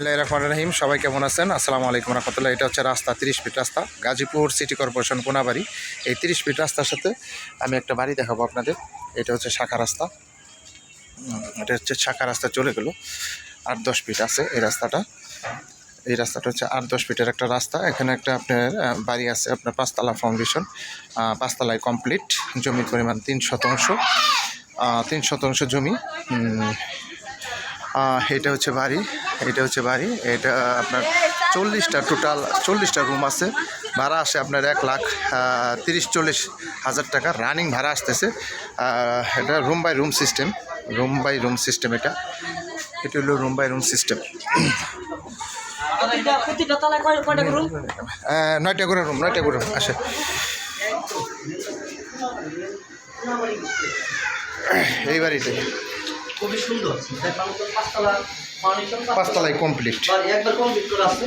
রহিম, সবাই কেমন আছেন? আসসালামু আলাইকুম রহমতুল্লাহ। এটা হচ্ছে রাস্তা, তিরিশ ফিট রাস্তা, গাজীপুর সিটি কর্পোরেশন, কোনাবাড়ি। এই তিরিশ ফিট রাস্তার সাথে আমি একটা বাড়ি দেখাবো আপনাদের। এটা হচ্ছে শাখা রাস্তা। এটা হচ্ছে শাখা রাস্তা চলে গেল। আট, দশ ফিট আছে এই রাস্তাটা। এই রাস্তাটা হচ্ছে আট, দশ ফিটের একটা রাস্তা। এখানে একটা আপনার বাড়ি আছে, আপনার পাঁচতলা ফাউন্ডেশন পাঁচতলায় কমপ্লিট জমির পরিমাণ তিন শতাংশ। তিন শতাংশ জমি এটা হচ্ছে বাড়ি এটা হচ্ছে বাড়ি। এটা আপনার চল্লিশটা টোটাল চল্লিশটা রুম আছে। ভাড়া আসে আপনার এক লাখ তিরিশ, চল্লিশ হাজার টাকা। রানিং ভাড়া আসতেছে। এটা room by room system room by room system এটা। এটা হলো রুম বাই রুম সিস্টেম নয়টা করে রুম নয়টা করে রুম আসে। এই বাড়িটাই। খুবই সুন্দর। দেখলাম তো পাঁচতলা ফাউন্ডেশন পাঁচতলায় কমপ্লিট একবার কমপ্লিট করে আছে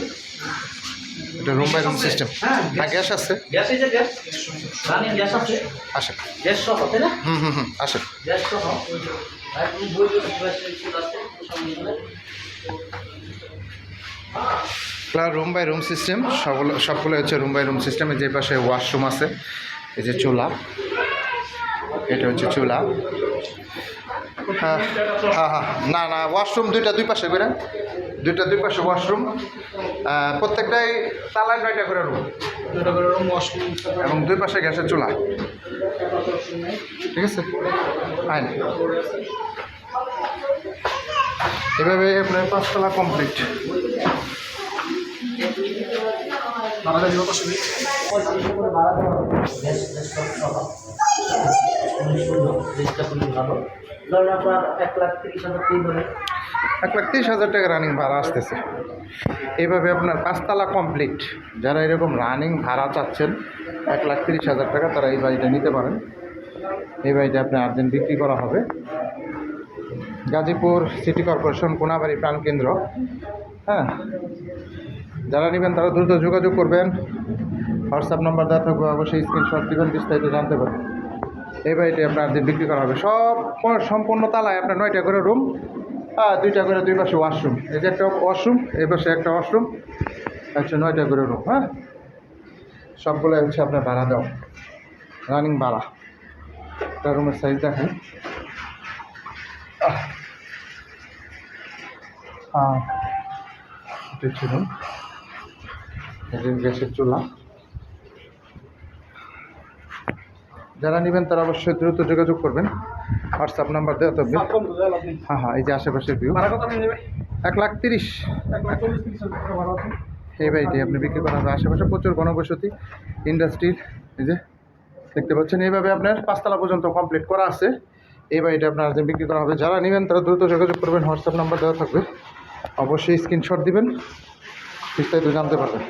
এটা রুম বাই রুম সিস্টেম হ্যাঁ গ্যাস আছে। গ্যাস এই যে গ্যাস রানিং গ্যাস আছে। আসে। গ্যাস সহ তাই না? হুম হুম হুম আসে। গ্যাস সহ। আর তুমি বই আছে রুম বাই রুম সিস্টেম সবগুলো সবগুলো হচ্ছে রুম বাই রুম সিস্টেমে যে পাশে ওয়াশরুম আছে এই যে চুলা। এটা হচ্ছে চুলা। হ্যাঁ হ্যাঁ হ্যাঁ। না না ওয়াশরুম দুইটা দুই পাশে করে। দুইটা দুই পাশে ওয়াশরুম প্রত্যেকটাই তালায় নয়টা করে রুম দুটো করে রুম ওয়াশরুম এবং দুই পাশে গ্যাসের চুলা। ঠিক আছে? আইন এভাবে আপনার পাঁচতলা কমপ্লিট ভাড়া দেওয়া কত ভাড়া দেওয়া ভালো। এক লাখ তিরিশ হাজার টাকা রানিং ভাড়া আসতেছে। এইভাবে আপনার পাঁচতলা কমপ্লিট যারা এরকম রানিং ভাড়া চাচ্ছেন, এক লাখ তিরিশ হাজার টাকা তারা এই বাড়িটা নিতে পারেন। এই বাড়িটা আপনার আর্জেন্ট বিক্রি করা হবে। গাজীপুর সিটি কর্পোরেশন কোনাবাড়ি প্রাণকেন্দ্র হ্যাঁ? যারা নেবেন তারা দ্রুত যোগাযোগ করবেন। হোয়াটসঅ্যাপ নাম্বার দেওয়া থাকবে, অবশ্যই স্ক্রিনশট দেবেন, বিস্তারিত জানতে পারবেন। এই বাড়িটি আর্জেন্ট বিক্রি করা হবে। সব সম্পূর্ণ তালায় আপনার নয়টা করে রুম দুইটা করে দুই পাশে ওয়াশরুম এই যে একটা ওয়াশরুম এই পাশে একটা ওয়াশরুম আচ্ছা নয়টা করে রুম হ্যাঁ? সবগুলো হচ্ছে আপনার ভাড়া দাও রানিং ভাড়া। একটা রুমের সাইজ দেখেন। হ্যাঁ ছিল গ্যাসের চুলা। যারা নেবেন তারা অবশ্যই দ্রুত যোগাযোগ করবেন। হোয়াটসঅ্যাপ নাম্বার দেওয়া থাকবে। হ্যাঁ হ্যাঁ এই যে আশেপাশের ভিউ এক লাখ তিরিশ। এই বাড়িটি আপনি বিক্রি করা হবে আশেপাশে প্রচুর গণবসতি ইন্ডাস্ট্রির এই যে দেখতে পাচ্ছেন। এইভাবে আপনার পাঁচতলা পর্যন্ত কমপ্লিট করা আছে। এই বাড়িটা আপনার যে বিক্রি করা হবে যারা নেবেন তারা দ্রুত যোগাযোগ করবেন। হোয়াটসঅ্যাপ নাম্বার দেওয়া থাকবে। অবশ্যই স্ক্রিনশট দিবেন। বিস্তারিত জানতে পারবেন।